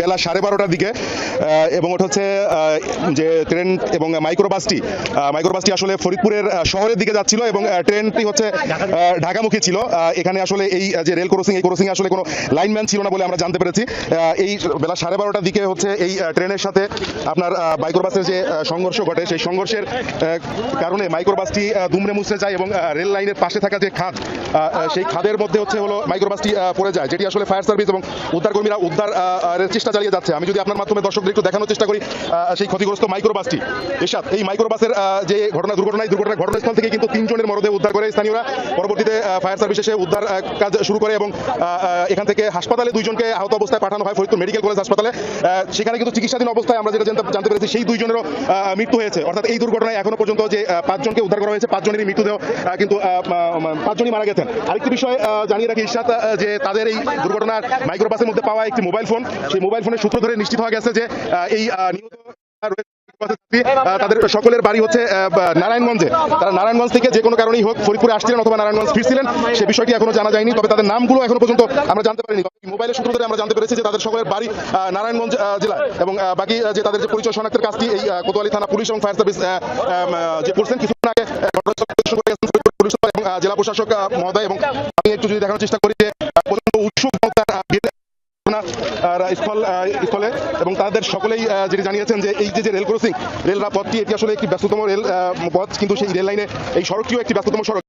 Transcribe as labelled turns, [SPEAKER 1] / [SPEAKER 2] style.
[SPEAKER 1] বেলা সাড়ে বারোটার দিকে এবং ওটা হচ্ছে যে ট্রেন এবং মাইক্রোবাসটি মাইক্রোবাসটি আসলে ফরিদপুরের শহরের দিকে যাচ্ছিল এবং ট্রেনটি হচ্ছে ঢাকামুখী ছিল। এখানে আসলে এই যে রেল ক্রসিং, এই ক্রসিং আসলে কোনো লাইনম্যান ছিল না বলে আমরা জানতে পেরেছি। এই বেলা সাড়ে বারোটার দিকে হচ্ছে এই ট্রেনের সাথে আপনার মাইক্রোবাসের যে সংঘর্ষ ঘটে, সেই সংঘর্ষের কারণে মাইক্রোবাসটি দুমড়ে মুচড়ে যায় এবং রেল লাইনের পাশে থাকা যে খাদ সেই খাদের মধ্যে হচ্ছে হলো মাইক্রোবাসটি পড়ে যায়, যেটি আসলে ফায়ার সার্ভিস এবং উদ্ধারকর্মীরা উদ্ধার চেষ্টা চালিয়ে যাচ্ছে। আমি যদি আপনার মাধ্যমে দর্শকদের একটু দেখানোর চেষ্টা করি সেই ক্ষতিগ্রস্ত মাইক্রোবাসটি। এরশাদ এই মাইক্রোবাসের যে ঘটনা দুর্ঘটনায় দুর্ঘটনা ঘটনাস্থল থেকে কিন্তু তিনজনের মরদেহ উদ্ধার করে স্থানীয়রা। পরবর্তীতে ফায়ার সার্ভিস এসে উদ্ধার কাজ শুরু করে এবং এখান থেকে হাসপাতালে দুইজনকে আহত অবস্থায় পাঠানো হয় ফরিদপুর মেডিকেল কলেজ হাসপাতালে। সেখানে কিন্তু চিকিৎসাধীন অবস্থায় আমরা যেটা জানতে- পেরেছি সেই দুইজনেরও মৃত্যু হয়েছে। অর্থাৎ এই দুর্ঘটনায় এখনও পর্যন্ত যে পাঁচজনকে উদ্ধার করা হয়েছে পাঁচজনেরই মৃত্যুদেহ আহ, কিন্তু পাঁচজনই মারা গেছেন। আরেকটি বিষয় জানিয়ে রাখি ইরশাদ যে তাদের এই দুর্ঘটনার মাইক্রোবাসের মধ্যে পাওয়া একটি মোবাইল ফোন সেই মোবাইল ফোনের সূত্র ধরে নিশ্চিত হওয়া গেছে যে এই নিহত তাদের সকলের বাড়ি হচ্ছে নারায়ণগঞ্জে। তারা নারায়ণগঞ্জ থেকে যে কোনো কারণেই হোক ফরিদপুরে আসছিলেন অথবা নারায়ণগঞ্জ ফিরছিলেন, সে বিষয়টি এখনও জানা যায়নি। তবে তাদের নামগুলো এখনও পর্যন্ত আমরা জানতে পারিনি। মোবাইলের সূত্র ধরে আমরা জানতে পেরেছি যে তাদের সকলের বাড়ি নারায়ণগঞ্জ জেলা এবং বাকি যে তাদের যে পরিচয় শনাক্তের কাজটি, এই কোতোয়ালি থানা পুলিশ এবং ফায়ার সার্ভিস যে করছেন কিছুক্ষণ আগে এবং জেলা প্রশাসক মহোদয় এবং আমি একটু যদি দেখানোর চেষ্টা করি যে স্থল স্থলে এবং তাদের সকলেই যেটি জানিয়েছেন যে এই যে যে রেল ক্রসিং রেল পথটি এটি আসলে একটি ব্যস্ততম রেল পথ, কিন্তু সেই রেল লাইনে এই সড়কটিও একটি ব্যস্ততম সড়ক।